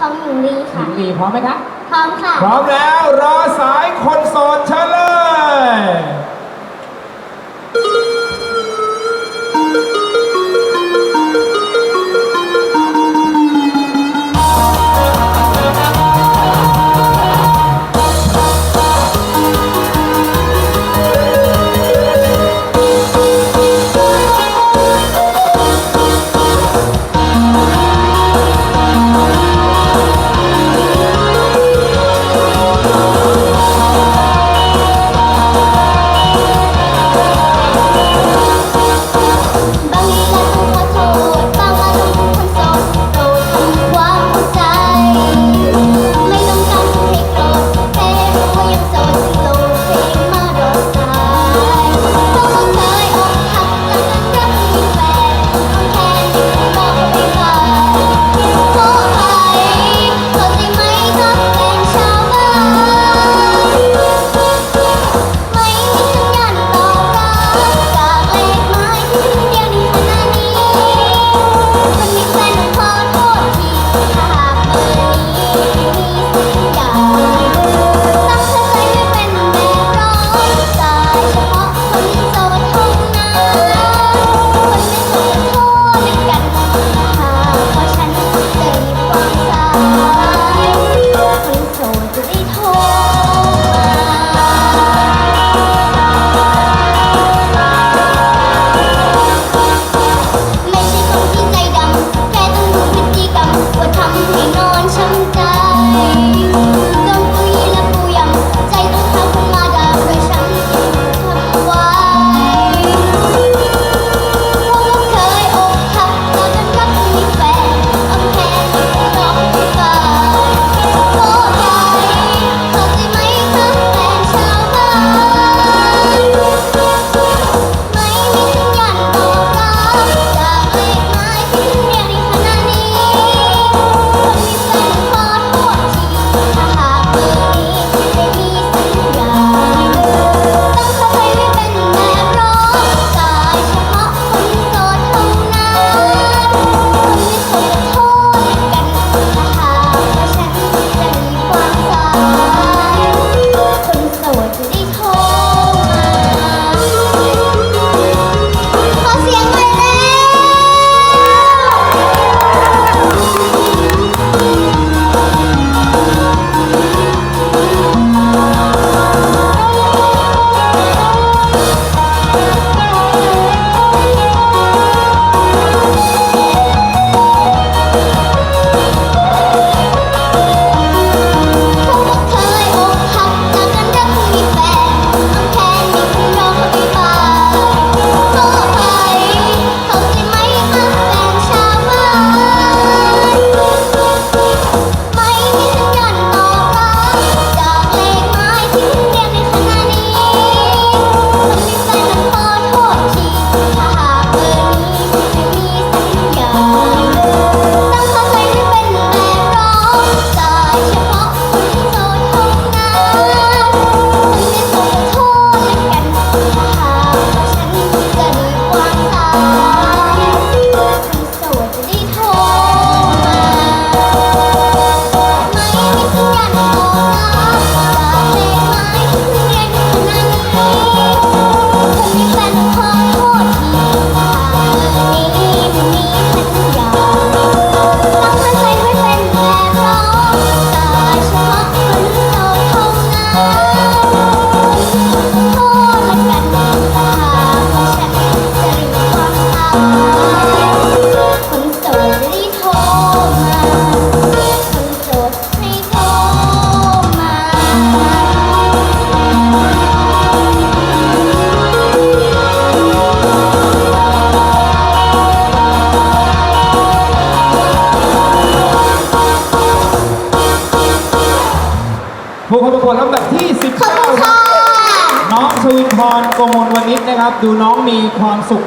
พร้องหญิงลีหญิค่ะ งลีพร้อมไหมคะ พร้อมค่ะ พร้อมแล้วรอสายคนโสดเชิญเลย Oh. ผู้เข้าประกวดลำดับที่ ขอบคุณค่ะน้องชวินพรโกมลวันนิชนะครับ ดูน้องมีความสุข